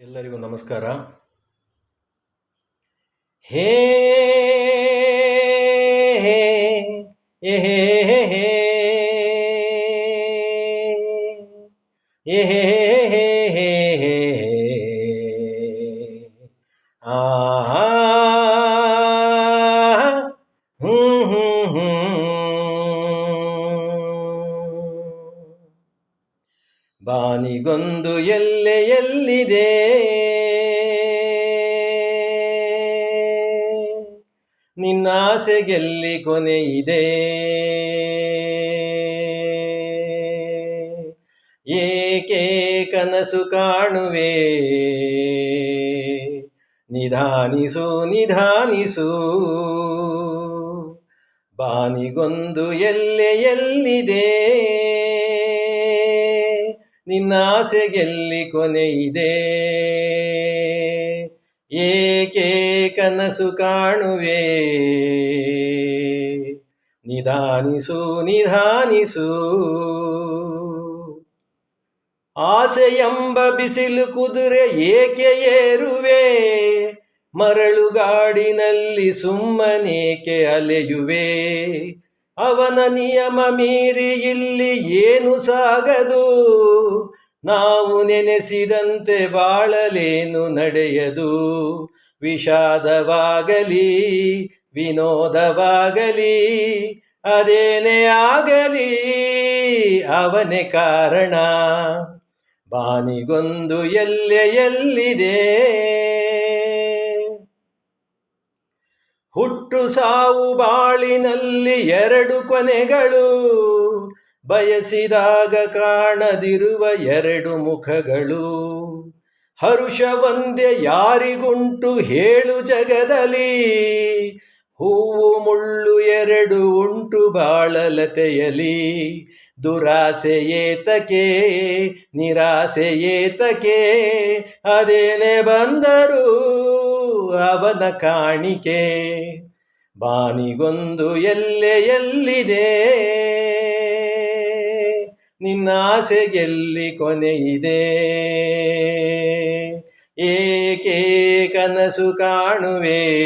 ಎಲ್ಲರಿಗೂ ನಮಸ್ಕಾರ ಹೇ ಹೇ ಹೇ ಹೇ ಹೇ ಹೇ ಆ ಬಾನಿಗೊಂದು ಎಲ್ಲೆ ಎಲ್ಲಿದೆ? ನಿನ್ನಾಸೆಗೆಲ್ಲಿ ಕೊನೆ ಇದೆ? ಏಕೆ ಕನಸು ಕಾಣುವೆ? ನಿಧಾನಿಸು ನಿಧಾನಿಸು. ಬಾನಿಗೊಂದು ಎಲ್ಲೆ ಎಲ್ಲಿದೆ? ನಿನ್ನಾಸೆಗೆಲ್ಲಿ ಕೊನೆ ಇದೆ. ಏಕೆ ಕನಸು ಕಾಣುವೆ? ನಿಧಾನಿಸು ನಿಧಾನಿಸು. ಆಸೆ ಎಂಬ ಬಿಸಿಲು ಕುದುರೆ ಏಕೆ ಏರುವೆ? ಮರಳುಗಾಡಿನಲ್ಲಿ ಸುಮ್ಮನೇಕೆ ಅಲೆಯುವೆ? ಅವನ ನಿಯಮ ಮೀರಿ ಇಲ್ಲಿ ಏನು ಸಾಗದು? ನಾವು ನೆನೆಸಿದಂತೆ ಬಾಳಲೇನು ನಡೆಯದು? ವಿಷಾದವಾಗಲಿ, ವಿನೋದವಾಗಲಿ, ಅದೇನೇ ಆಗಲಿ, ಅವನೇ ಕಾರಣ. ಬಾನಿಗೊಂದು ಎಲ್ಲೆ ಎಲ್ಲಿದೆ? ಹುಟ್ಟು ಸಾವು ಬಾಳಿನಲ್ಲಿ ಎರಡು ಕೊನೆಗಳು. ಬಯಸಿದಾಗ ಕಾಣದಿರುವ ಎರಡು ಮುಖಗಳು. ಹರುಷ ವಂದ್ಯ ಯಾರಿಗುಂಟು ಹೇಳು ಜಗದಲ್ಲಿ. ಹೂವು ಮುಳ್ಳು ಎರಡು ಉಂಟು ಬಾಳಲತೆಯಲಿ. ದುರಾಸೆ ಏತಕೆ ನಿರಾಸೆ ಏತಕೆ ಅದೇನೆ ಬಂದರು ಅವನ ಕಾಣಿಕೆ. ಬಾನಿಗೊಂದು ಎಲ್ಲೆ ಎಲ್ಲಿದೆ ನಿನ್ನಾಸೆಗೆಲ್ಲಿ ಕೊನೆ ಇದೆ. ಏಕೆ ಕನಸು ಕಾಣುವೆ?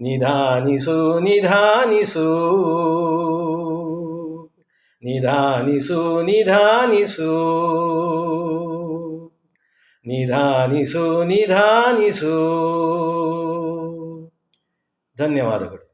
ನಿಧಾನಿಸು ನಿಧಾನಿಸು. ನಿಧಾನಿಸು ನಿಧಾನಿಸು. ನಿಧಾನಿಸು ನಿಧಾನಿಸು. ಧನ್ಯವಾದಗಳು.